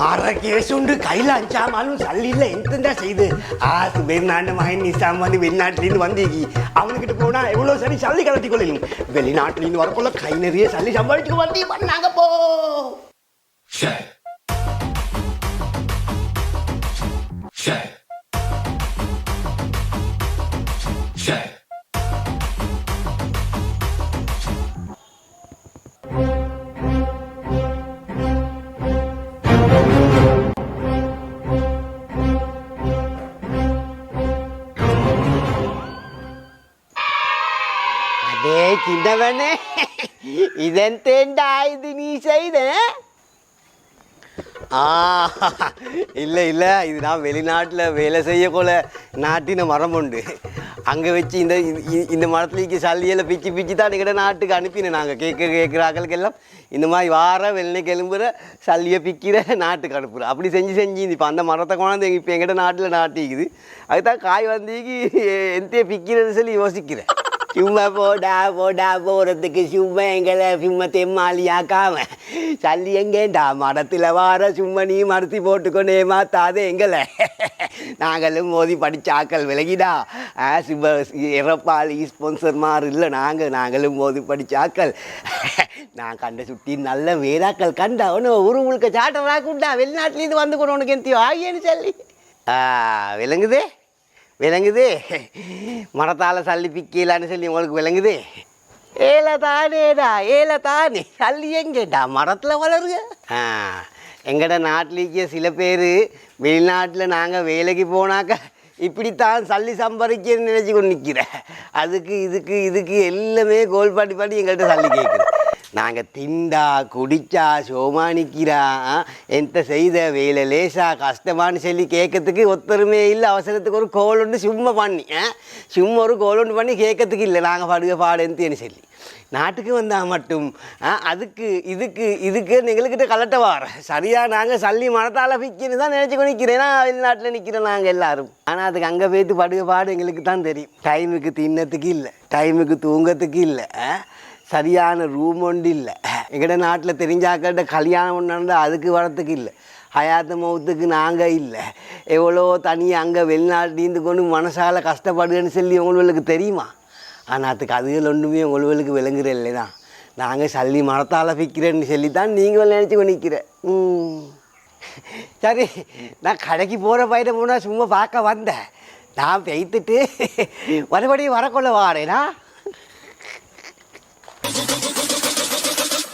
மரகேசுண்டு கையில் அஞ்சாமாலும் சல்லியில் எந்தா செய்து? ஆசு வெளிநாட்டு மகன் நிசாம் வந்து வெளிநாட்டிலேருந்து வந்தீங்க அவனுக்கிட்ட போனால் எவ்வளோ சரி சல்லி கலத்தி கொள்ளும் வெளிநாட்டிலேருந்து வரக்குள்ள கை நிறைய சல்லி சம்பாதிச்சு வந்து பண்ணாங்க போ. Shut அடே கிண்டவனே இதன் தேண்டா இது நீ செய்த ஆ இல்லை இல்லை இது நான் வெளிநாட்டில் வேலை செய்யக்கூட நாட்டின மரம் உண்டு அங்கே வச்சு இந்த இந்த மரத்துலேக்கு சல்லியில் பிச்சு பிச்சு தான் எங்கள்ட நாட்டுக்கு அனுப்பினேன் நாங்கள் கேட்குற கேட்குற ஆக்களுக்கெல்லாம் இந்த மாதிரி வார வெள்ளை கிளம்புற சல்லியை பிக்கிற நாட்டுக்கு அனுப்புகிறேன் அப்படி செஞ்சு செஞ்சு இப்போ அந்த மரத்தை கொண்டாந்து இப்போ எங்கிட்ட நாட்டில் நாட்டிக்குது அதுதான் காய் வந்தீங்க எந்த பிக்கிறது சொல்லி யோசிக்கிறேன் சும்மா போடா போடா போகிறதுக்கு சும்மா எங்களை சும்மா தெம்மாலியாக்காம சல்லி எங்கேண்டா மரத்தில் வார சும்மா நீ மறுத்தி போட்டுக்கொண்டே ஏமாத்தாதே எங்களை நாங்களும் மோதி படிச்சாக்கள் விலகிடா ஆ சும்மா இறப்பால் ஸ்பான்சர் மாதிரி இல்லை நாங்கள் நாங்களும் மோதி படித்தாக்கள் நான் கண்ட சுற்றி நல்ல வேதாக்கள் கண்டா ஒன்று ஒரு முழுக்க உண்டா வெளிநாட்டிலேருந்து வந்து கொண்டு உனக்கு எந்தியோ ஆகியன்னு சொல்லி ஆ விளங்குதே விளங்குது. மரத்தால் சல்லி பிக்கலான்னு சொல்லி உங்களுக்கு விளங்குது. ஏல தானேடா ஏல தானே. சல்லி எங்கேடா? மரத்தில் வளருங்க ஆ எங்கட நாட்டிலேயே சில பேர் வெளிநாட்டில் நாங்கள் வேலைக்கு போனாக்க இப்படித்தான் சல்லி சம்பாதிக்கன்னு நினச்சி கொண்டு நிற்கிறேன் அதுக்கு இதுக்கு இதுக்கு எல்லாமே கோல் பாட்டி பாட்டி எங்கள்கிட்ட சல்லி கேட்குறேன் நாங்கள் திண்டா குடிச்சா சோமானிக்கிறா எந்த செய்த வேலை லேசா கஷ்டமானு சொல்லி கேட்கறதுக்கு ஒத்தருமே இல்லை. அவசரத்துக்கு ஒரு கோல் ஒன்று சும்மா பண்ணி ஆ? சும்மா ஒரு கோல் ஒன்று பண்ணி கேட்கறதுக்கு இல்லை. நாங்கள் பாடுக பாடுன்னு சொல்லி. நாட்டுக்கு வந்தால் மட்டும் ஆ, அதுக்கு இதுக்கு இதுக்கு எங்கள்கிட்ட கலட்ட வார. சரியாக நாங்கள் சல்லி மனத்தால் பிக்கணும் தான் நினச்சி நிற்கிறேன் வெளிநாட்டில் நிற்கிறோம் நாங்கள் எல்லாரும். ஆனால் அதுக்கு அங்கே போய்த்து படுக பாடு எங்களுக்கு தான் தெரியும் டைமுக்கு தின்னத்துக்கு இல்லை. டைமுக்கு தூங்கத்துக்கு இல்லை ஆ? சரியான ரூம் ஒன்று இல்லை. எங்கட நாட்டில் தெரிஞ்சாக்கிட்ட கல்யாணம் ஒன்று நடந்தால் அதுக்கு வரத்துக்கு இல்லை. ஹயாத்து மௌத்துக்கு நாங்கள் இல்லை. எவ்வளோ தனியாக அங்கே வெளிநாட்டிலேருந்து கொண்டு மனசால் கஷ்டப்படுதுன்னு சொல்லி உங்களுக்கு தெரியுமா? ஆனால் அதுக்கு அதுகள் ஒன்றுமே உங்களுக்கு விளங்குற இல்லைனா நாங்கள் சல்லி மரத்தால் விற்கிறேன்னு சொல்லி தான் நீங்களும் நினச்சி கொண்டிக்கிறேன் ம். சரி நான் கடைக்கு போகிற பையனை போனால் சும்மா பார்க்க வந்தேன். நான் பெய்த்துட்டு மறுபடியும் வரக்குள்ள வாரேனா?